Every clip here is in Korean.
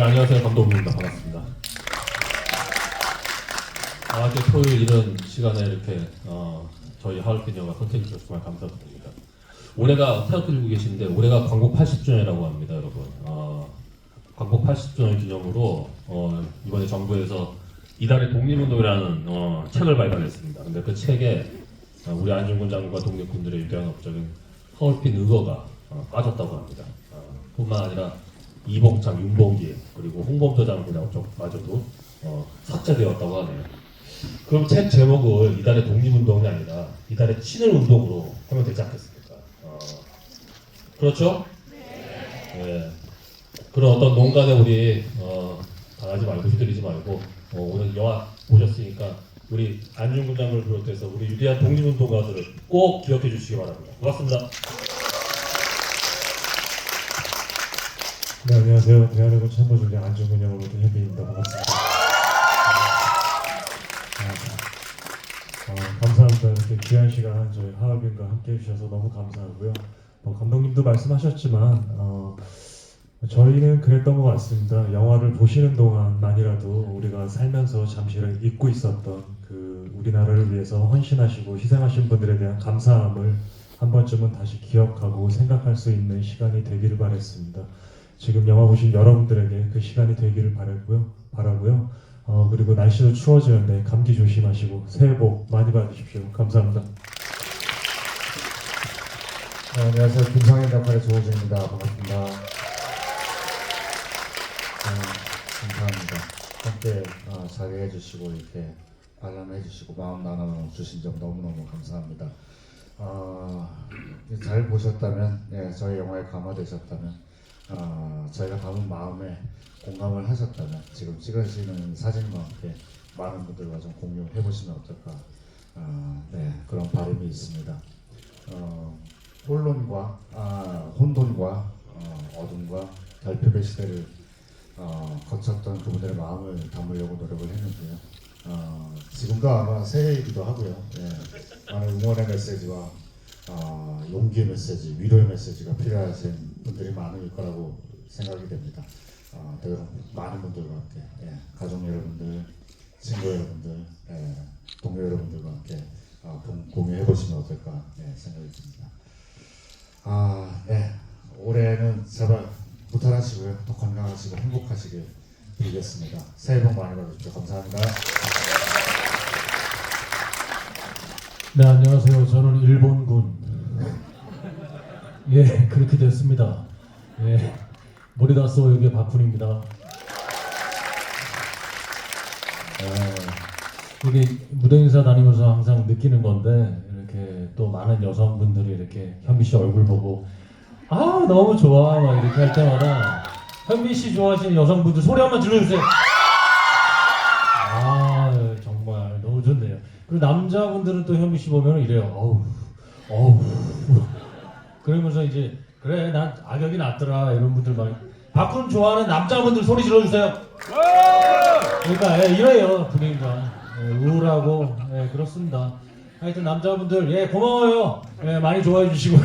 안녕하세요. 감독입니다. 반갑습니다. 아, 이렇게 토요일 이런 시간에 이렇게 어, 저희 하얼빈 영화 선택해 주셔서 정말 감사드립니다. 올해가 태어들고 계신데 올해가 광고 80주년이라고 합니다, 여러분. 어, 광고 80주년 기념으로 어, 이번에 정부에서 이달의 독립운동이라는 어, 책을 발간했습니다. 근데 그 책에 어, 우리 안중근 장군과 독립군들의 위대한 업적인 하얼빈 의거가 어, 빠졌다고 합니다. 어, 뿐만 아니라 이봉창, 윤봉기 그리고 홍범도 장군의 업적마저도 어, 삭제되었다고 하네요. 그럼 책 제목을 이달의 독립운동이 아니라 이달의 친일 운동으로 하면 되지 않겠습니까? 어, 그렇죠? 네. 그런 어떤 농간에 우리 어, 당하지 말고 휘둘리지 말고 어, 오늘 영화 보셨으니까 우리 안중근 장군을 비롯해서 우리 위대한 독립운동가들을 꼭 기억해 주시기 바랍니다. 고맙습니다. 네, 안녕하세요. 대한민국 참모중장 안중근 영어로도 현빈입니다. 반갑습니다. 아, 어, 감사합니다. 이렇게 귀한 시간 저희 하얼빈과 함께 해주셔서 너무 감사하고요. 뭐 감독님도 말씀하셨지만 어, 저희는 그랬던 것 같습니다. 영화를 보시는 동안만이라도 우리가 살면서 잠시를 잊고 있었던 그 우리나라를 위해서 헌신하시고 희생하신 분들에 대한 감사함을 한 번쯤은 다시 기억하고 생각할 수 있는 시간이 되기를 바랬습니다. 지금 영화 보신 여러분들에게 그 시간이 되기를 바라고요. 바라고요. 어, 그리고 날씨도 추워지는데 감기 조심하시고 새해 복 많이 받으십시오. 감사합니다. 네, 안녕하세요. 김성현 역할의 조호진입니다. 반갑습니다. 어, 감사합니다. 함께 어, 자리해 주시고 이렇게 관람해 주시고 마음 나눠 주신 점 너무너무 감사합니다. 어, 잘 보셨다면, 예, 저희 영화에 감화되셨다면, 어, 저희가 담은 마음에 공감을 하셨다면 지금 찍으시는 사진과 함께 많은 분들과 좀 공유해 보시면 어떨까 어, 네, 그런 바람이 있습니다. 어, 혼론과 아, 혼돈과 어, 어둠과 결핍의 시대를 어, 거쳤던 그분들의 마음을 담으려고 노력을 했는데요. 어, 지금도 아마 새해이기도 하고요. 예, 많은 응원의 메시지와 어, 용기의 메시지, 위로의 메시지가 필요하신 분들이 많을 거라고 생각이 됩니다. 어, 더 많은 분들과 함께 예, 가족 여러분들, 친구 여러분들, 예, 동료 여러분들과 함께 어, 공- 공유해 보시면 어떨까 예, 생각이 듭니다. 아, 네. 올해는 제발 무탈하시고요. 더 건강하시고 행복하시길 빌겠습니다. 새해 복 많이 받으십시오. 감사합니다. 네, 안녕하세요. 저는 일본군. 예, 그렇게 됐습니다. 예, 머리 다써 여기 박훈입니다. 예, 이게 무대 인사 다니면서 항상 느끼는 건데 이렇게 또 많은 여성분들이 이렇게 현미 씨 얼굴 보고 아 너무 좋아 막 이렇게 할 때마다 현미 씨 좋아하시는 여성분들 소리 한번 질러주세요. 아 정말 너무 좋네요. 그리고 남자분들은 또 현미 씨 보면 이래요. 어우, 어우. 그러면서 이제 그래 난 악역이 낫더라 이런 분들 많이. 박훈 좋아하는 남자분들 소리 질러주세요. 그러니까 예, 이래요 분위기가 예, 우울하고 예, 그렇습니다. 하여튼 남자분들 예 고마워요. 예, 많이 좋아해 주시고요.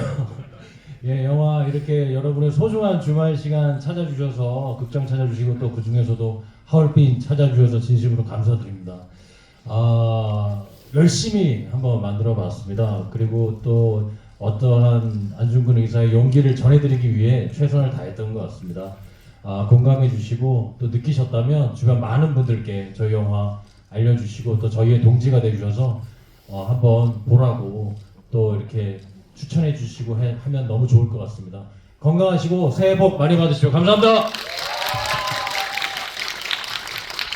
예, 영화 이렇게 여러분의 소중한 주말 시간 찾아주셔서 극장 찾아주시고 또 그 중에서도 하얼빈 찾아주셔서 진심으로 감사드립니다. 아, 열심히 한번 만들어 봤습니다. 그리고 또 어떠한 안중근 의사의 용기를 전해드리기 위해 최선을 다했던 것 같습니다. 아, 공감해 주시고 또 느끼셨다면 주변 많은 분들께 저희 영화 알려주시고 또 저희의 동지가 되주셔서 어, 한번 보라고 또 이렇게 추천해 주시고 해- 하면 너무 좋을 것 같습니다. 건강하시고 새해 복 많이 받으시고 감사합니다.